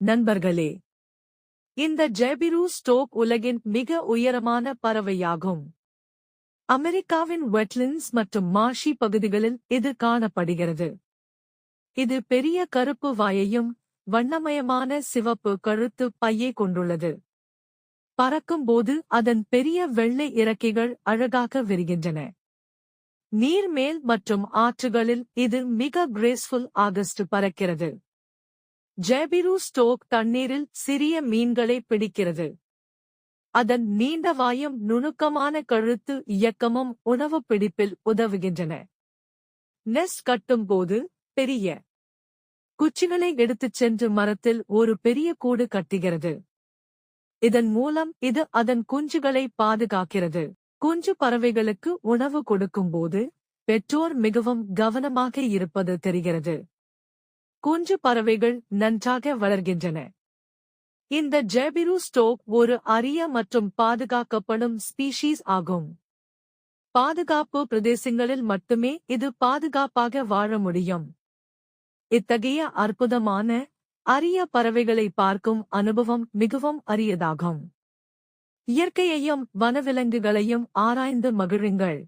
நண்பர்களே இந்த ஜெபிரு ஸ்டோக் உலகின் மிக உயரமான பறவையாகும். அமெரிக்காவின் வெட்லின்ஸ் மற்றும் மாஷி பகுதிகளில் இது காணப்படுகிறது. இது பெரிய கருப்பு வாயையும் வண்ணமயமான சிவப்பு கழுத்து பையை கொண்டுள்ளது. பறக்கும்போது அதன் பெரிய வெள்ளை இறக்கைகள் அழகாக விரிகின்றன. நீர்மேல் மற்றும் ஆற்றுகளில் இது மிக கிரேஸ்ஃபுல் ஆகஸ்ட் பறக்கிறது. ஜெபிரு ஸ்டோக் தண்ணீரில் சிறிய மீன்களை பிடிக்கிறது. அதன் நீண்ட வாயும் நுணுக்கமான கழுத்து இயக்கமும் உணவு பிடிப்பில் உதவுகின்றன. நெஸ்ட் கட்டும்போது பெரிய குச்சிகளை எடுத்துச் சென்று மரத்தில் ஒரு பெரிய கூடு கட்டுகிறது. இதன் மூலம் இது அதன் குஞ்சுகளை பாதுகாக்கிறது. குஞ்சு பறவைகளுக்கு உணவு கொடுக்கும்போது பெற்றோர் மிகவும் கவனமாக இருப்பது தெரிகிறது. குஞ்சு பறவைகள் நன்றாக வளர்கின்றன. இந்த ஜெபிரு ஸ்டோக் ஒரு அரிய மற்றும் பாதுகாக்கப்படும் ஸ்பீஷீஸ் ஆகும். பாதுகாப்பு பிரதேசங்களில் மட்டுமே இது பாதுகாப்பாக வாழ முடியும். இத்தகைய அற்புதமான அரிய பறவைகளை பார்க்கும் அனுபவம் மிகவும் அரியதாகும். இயற்கையையும் வனவிலங்குகளையும் ஆராய்ந்து மகிழுங்கள்.